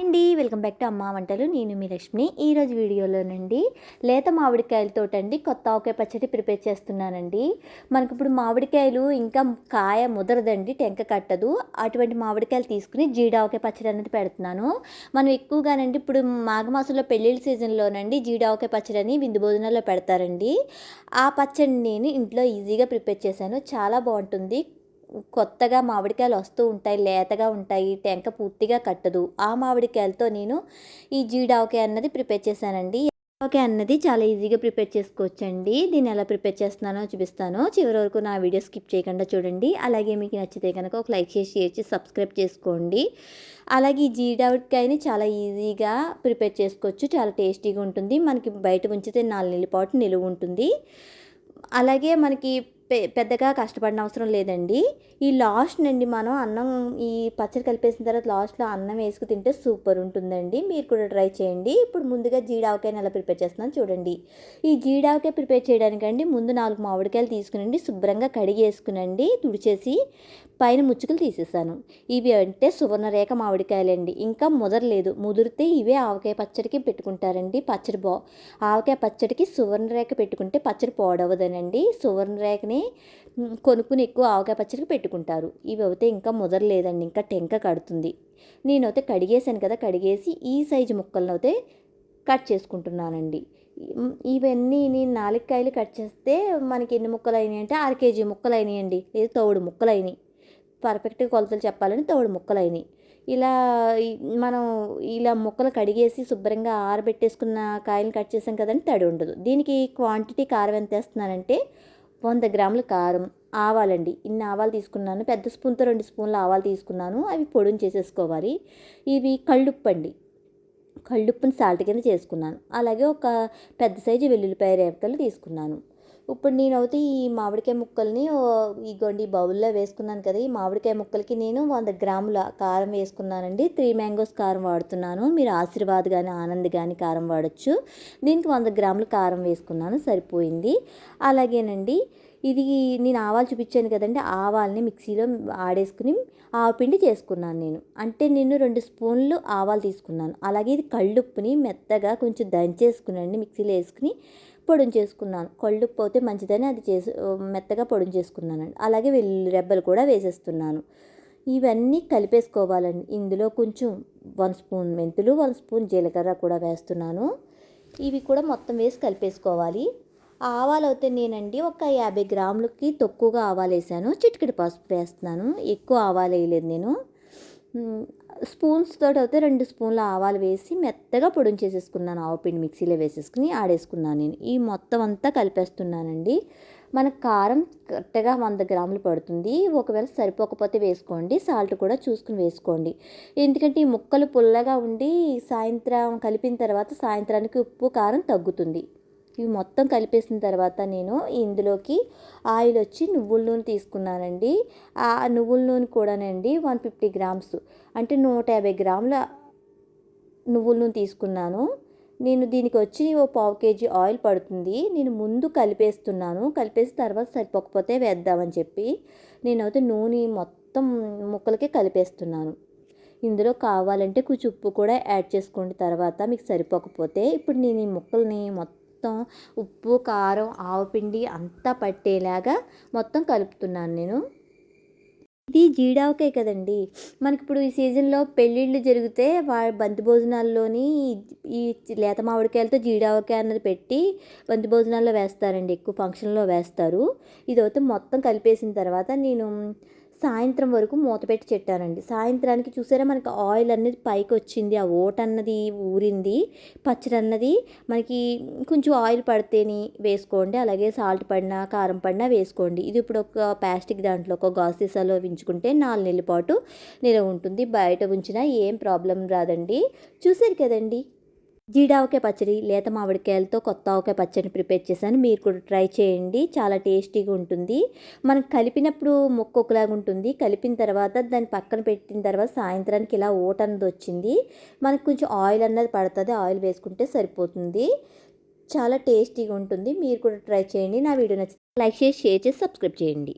అండి welcome back to అమ్మ వంటలు. నేను మీ లక్ష్మి. ఈరోజు వీడియోలోనండి లేత మామిడికాయలతోటండి కొత్త ఆవకాయ పచ్చడి ప్రిపేర్ చేస్తున్నానండి. మనకి ఇప్పుడు మామిడికాయలు ఇంకా కాయ ముదరదండి టెంక కట్టదు. అటువంటి మామిడికాయలు తీసుకుని జీడావకాయ పచ్చడి అనేది పెడుతున్నాను. మనం ఎక్కువగానండి ఇప్పుడు మాఘమాసంలో పెళ్ళిళ్ళ సీజన్లోనండి జీడావకాయ పచ్చడి అని విందు భోజనాల్లో పెడతారండి. ఆ పచ్చడిని నేను ఇంట్లో ఈజీగా ప్రిపేర్ చేశాను. చాలా బాగుంటుంది. కొత్తగా మామిడికాయలు వస్తూ ఉంటాయి లేతగా ఉంటాయి టెంక పూర్తిగా కట్టదు. ఆ మామిడికాయలతో నేను ఈ జీడావకాయ అన్నది ప్రిపేర్ చేశానండి. ఓకే అన్నది చాలా ఈజీగా ప్రిపేర్ చేసుకోవచ్చండి. దీన్ని ఎలా ప్రిపేర్ చేస్తున్నానో చూపిస్తాను. చివరి వరకు నా వీడియో స్కిప్ చేయకుండా చూడండి. అలాగే మీకు నచ్చితే కనుక ఒక లైక్ చేసి షేర్ చేసి సబ్స్క్రైబ్ చేసుకోండి. అలాగే ఈ జీడావకాయని చాలా ఈజీగా ప్రిపేర్ చేసుకోవచ్చు. చాలా టేస్టీగా ఉంటుంది. మనకి బయట ఉంచితే నాలుగు నెలల పాటు నిలువ ఉంటుంది. అలాగే మనకి పెద్దగా కష్టపడిన అవసరం లేదండి. ఈ లాస్ట్ నుండి మనం అన్నం ఈ పచ్చడి కలిపేసిన తర్వాత లాస్ట్లో అన్నం వేసుకు తింటే సూపర్ ఉంటుందండి. మీరు కూడా ట్రై చేయండి. ఇప్పుడు ముందుగా జీడావకాయని ఎలా ప్రిపేర్ చేస్తున్నాను చూడండి. ఈ జీడావకాయ ప్రిపేర్ చేయడానికండి ముందు నాలుగు మామిడికాయలు తీసుకునండి శుభ్రంగా కడిగేసుకునండి తుడిచేసి పైన ముచ్చుకలు తీసేసాను. ఇవి అంటే సువర్ణరేఖ మామిడికాయలండి. ఇంకా ముదరలేదు. ముదిరితే ఇవే ఆవకాయ పచ్చడికి పెట్టుకుంటారండి. పచ్చడి బా ఆవకాయ పచ్చడికి సువర్ణరేఖ పెట్టుకుంటే పచ్చడి పోడవదనండి సువర్ణరేఖని కొనుక్కుని ఎక్కువ ఆవకాయ పచ్చడికి పెట్టుకుంటారు. ఇవి అయితే ఇంకా ముదరలేదండి ఇంకా టెంక కడుతుంది. నేనైతే కడిగేసాను కదా కడిగేసి ఈ సైజు ముక్కలను అయితే కట్ చేసుకుంటున్నానండి. ఇవన్నీ నేను నాలుగు కాయలు కట్ చేస్తే మనకి ఎన్ని ముక్కలు అయినాయి అంటే అర కేజీ ముక్కలు అయినాయండి లేదు తౌడు ముక్కలు అయినాయి పర్ఫెక్ట్గా కొలతలు చెప్పాలని తౌడు ముక్కలు అయినాయి ఇలా మనం ఇలా ముక్కలు కడిగేసి శుభ్రంగా ఆరబెట్టేసుకున్న కాయలు కట్ చేసాం కదండి తడి ఉండదు. దీనికి క్వాంటిటీ కారం ఎంత వేస్తున్నానంటే వంద గ్రాముల కారం ఆవాలండి. ఇన్ని ఆవాలు తీసుకున్నాను. పెద్ద స్పూన్తో రెండు స్పూన్ల ఆవాలు తీసుకున్నాను. అవి పొడిని చేసేసుకోవాలి. ఇవి కళ్ళుప్పు అండి కళ్ళుప్పుని సాల్ట్ కింద చేసుకున్నాను. అలాగే ఒక పెద్ద సైజు వెల్లుల్లిపాయ రేపకలు తీసుకున్నాను. ఇప్పుడు నేనైతే ఈ మామిడికాయ ముక్కల్ని ఈ గొండి బౌల్లో వేసుకున్నాను కదా ఈ మామిడికాయ ముక్కలకి నేను వంద గ్రాముల కారం వేసుకున్నానండి. త్రీ మ్యాంగోస్ కారం వాడుతున్నాను. మీరు ఆశీర్వాద్ కానీ ఆనంద్ కానీ కారం వాడచ్చు. దీనికి వంద గ్రాముల కారం వేసుకున్నాను సరిపోయింది. అలాగేనండి ఇది నేను ఆవాలు చూపించాను కదండి ఆవాల్ని మిక్సీలో ఆడేసుకుని ఆవపిండి చేసుకున్నాను నేను. అంటే నేను రెండు స్పూన్లు ఆవాలు తీసుకున్నాను. అలాగే ఇది కళ్ళుప్పుని మెత్తగా కొంచెం దంచేసుకునండి మిక్సీలో వేసుకుని పొడిని చేసుకున్నాను. కళ్ళుప్పు పోతే మంచిదని అది చేసి మెత్తగా పొడిని చేసుకున్నానండి. అలాగే వెల్లుల్లి రెబ్బలు కూడా వేసేస్తున్నాను. ఇవన్నీ కలిపేసుకోవాలండి. ఇందులో కొంచెం వన్ స్పూన్ మెంతులు వన్ స్పూన్ జీలకర్ర కూడా వేస్తున్నాను. ఇవి కూడా మొత్తం వేసి కలిపేసుకోవాలి. ఆవాలు అయితే నేనండి. ఒక యాభై గ్రాములకి తక్కువగా ఆవాలు వేసాను. చిటికెడు పసుపు వేస్తున్నాను. ఎక్కువ ఆవాలు వేయలేదు నేను. స్పూన్స్ తోటి అయితే రెండు స్పూన్ల ఆవాలు వేసి మెత్తగా పొడిని చేసేసుకున్నాను. ఆవపిండి మిక్సీలో వేసేసుకుని ఆడేసుకున్నాను నేను. ఈ మొత్తం అంతా కలిపేస్తున్నానండి. మన కారం కరెక్ట్గా వంద గ్రాములు పడుతుంది. ఒకవేళ సరిపోకపోతే వేసుకోండి. సాల్ట్ కూడా చూసుకుని వేసుకోండి. ఎందుకంటే ఈ ముక్కలు పుల్లగా ఉండి సాయంత్రం కలిపిన తర్వాత సాయంత్రానికి ఉప్పు కారం తగ్గుతుంది. ఇవి మొత్తం కలిపేసిన తర్వాత నేను ఇందులోకి ఆయిల్ వచ్చి నువ్వుల నూనె తీసుకున్నానండి. ఆ నువ్వుల నూనె కూడానండి వన్ ఫిఫ్టీ గ్రామ్స్. అంటే నూట యాభై గ్రాముల నువ్వుల నూనె తీసుకున్నాను. నేను దీనికి వచ్చి ఓ పావు కేజీ ఆయిల్ పడుతుంది. నేను ముందు కలిపేస్తున్నాను. కలిపేసి తర్వాత సరిపోకపోతే వేద్దామని చెప్పి నేనైతే నూనె మొత్తం ముక్కలకి కలిపేస్తున్నాను. ఇందులో కావాలంటే కొంచెం ఉప్పు కూడా యాడ్ చేసుకోండి. తర్వాత మీకు సరిపోకపోతే ఇప్పుడు నేను ఈ ముక్కల్ని మొత్తం మొత్తం ఉప్పు కారం ఆవపిండి అంతా పట్టేలాగా మొత్తం కలుపుతున్నాను నేను. ఇది జీడావకాయ కదండి. మనకి ఇప్పుడు ఈ సీజన్లో పెళ్ళిళ్ళు జరిగితే వా బంతి భోజనాల్లోని ఈ లేత మామిడికాయలతో జీడావకాయ అన్నది పెట్టి బంతి భోజనాల్లో వేస్తారండి. ఎక్కువ ఫంక్షన్లో వేస్తారు. ఇదైతే మొత్తం కలిపేసిన తర్వాత నేను సాయంత్రం వరకు మూత పెట్టి చెట్టానండి సాయంత్రానికి చూసారా మనకి ఆయిల్ అనేది పైకి వచ్చింది ఆ ఓట అన్నది ఊరింది పచ్చడి అన్నది మనకి కొంచెం ఆయిల్ పడితేని వేసుకోండి అలాగే సాల్ట్ పడినా కారం పడినా వేసుకోండి. ఇది ఇప్పుడు ఒక ప్లాస్టిక్ దాంట్లో ఒక గాసీసాలో సీసాలో ఉంచుకుంటే నాలుగు నెలల పాటు నిలవ ఉంటుంది. బయట ఉంచినా ఏం ప్రాబ్లం రాదండి. చూసారు కదండి? జీడావకాయ పచ్చడి లేత మామిడికాయలతో కొత్త ఆవకాయ పచ్చడిని ప్రిపేర్ చేశాను. మీరు కూడా ట్రై చేయండి. చాలా టేస్టీగా ఉంటుంది. మనం కలిపినప్పుడు మొక్క ఒకలాగా ఉంటుంది. కలిపిన తర్వాత దాన్ని పక్కన పెట్టిన తర్వాత సాయంత్రానికి ఇలా ఓట అన్నది వచ్చింది. మనకు కొంచెం ఆయిల్ అన్నది పడుతుంది. ఆయిల్ వేసుకుంటే సరిపోతుంది. చాలా టేస్టీగా ఉంటుంది. మీరు కూడా ట్రై చేయండి. నా వీడియో నచ్చితే లైక్ చేసి షేర్ చేసి సబ్స్క్రైబ్ చేయండి.